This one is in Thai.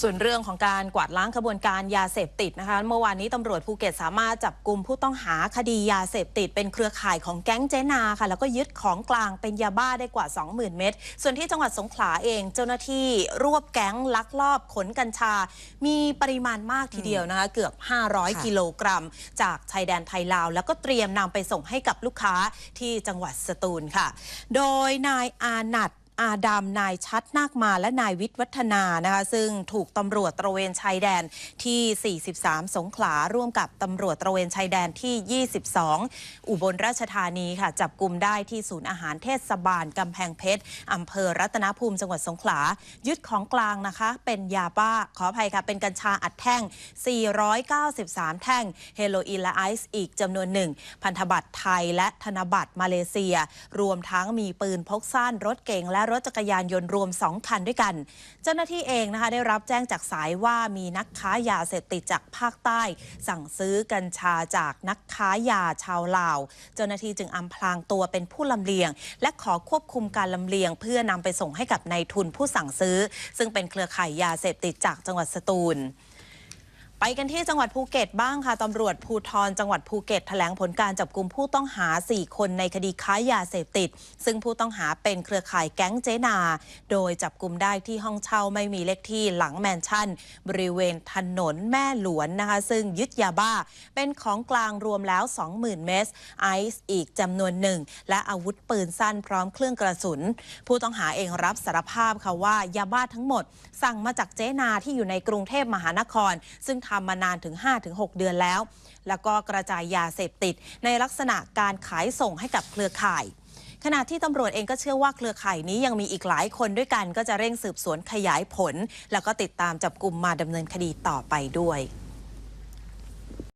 ส่วนเรื่องของการกวาดล้างขบวนการยาเสพติดนะคะ เมื่อวานนี้ตำรวจภูเก็ตสามารถจับกลุ่มผู้ต้องหาคดียาเสพติด เป็นเครือข่ายของแก๊งเจนาค่ะ แล้วก็ยึดของกลางเป็นยาบ้าได้กว่า 20,000 เม็ดส่วนที่จังหวัดสงขลาเอง เจ้าหน้าที่รวบแก๊งลักลอบขนกัญชา มีปริมาณมากทีเดียวนะคะ เกือบ 500ค่ะกิโลกรัม จากชายแดนไทยลาว แล้วก็เตรียมนำไปส่งให้กับลูกค้าที่จังหวัดสตูลค่ะ โดยนายอานัด อาดามนายชัดนาคมาและนายวิทย์วัฒนานะคะซึ่งถูกตำรวจตระเวนชายแดนที่ 43 สงขลาร่วมกับตำรวจตระเวนชายแดนที่ 22 อุบลราชธานีค่ะจับกลุ่มได้ที่ศูนย์อาหารเทศบาลกำแพงเพชรอำเภอรัตนภูมิจังหวัดสงขลา ยึดของกลางนะคะ เป็นยาบ้าขออภัยค่ะ เป็นกัญชาอัดแท่ง 493 แท่ง เฮโรอีนและไอซ์อีกจำนวนหนึ่ง พันธบัตรไทยและธนบัตรมาเลเซีย รวมทั้งมีปืนพกสั้นรถเก๋งและรถจักรยานยนต์รวม 2 คันด้วยกัน เจ้าหน้าที่เองนะคะได้รับแจ้งจากสายว่ามีนักค้ายาเสพติดจากภาคใต้ สั่งซื้อกัญชาจากนักค้ายาชาวลาว เจ้าหน้าที่จึงอำพรางตัวเป็นผู้ลำเลียง และขอควบคุมการลำเลียง เพื่อนำไปส่งให้กับนายทุนผู้สั่งซื้อ ซึ่งเป็นเครือข่ายยาเสพติดจากจังหวัดสตูล ไปกันที่จังหวัดภูเก็ตบ้างค่ะตำรวจภูทรจังหวัดภูเก็ตแถลงผลการจับกลุ่มผู้ต้องหา 4 คนในคดีค้ายาเสพติด ซึ่งผู้ต้องหาเป็นเครือข่ายแก๊งเจนา โดยจับกลุ่มได้ที่ห้องเช่าไม่มีเลขที่หลังแมนชั่น บริเวณถนนแม่หลวนนะคะ ซึ่งยึดยาบ้า เป็นของกลางรวมแล้ว 20,000 เมตรไอซ์อีกจำนวนหนึ่ง และอาวุธปืนสั้นพร้อมเครื่องกระสุน ผู้ต้องหาเองรับสารภาพค่ะว่ายาบ้าทั้งหมด สั่งมาจากเจนาที่อยู่ในกรุงเทพมหานคร ซึ่งทำมานานถึง 5-6 เดือนแล้ว แล้วก็กระจายยาเสพติด ในลักษณะการขายส่งให้กับเครือข่ายขณะที่ตำรวจเองก็เชื่อว่าเครือข่ายนี้ยังมีอีกหลายคนด้วยกัน ก็จะเร่งสืบสวนขยายผล แล้วก็ติดตามจับกลุ่มมาดำเนินคดีต่อไปด้วย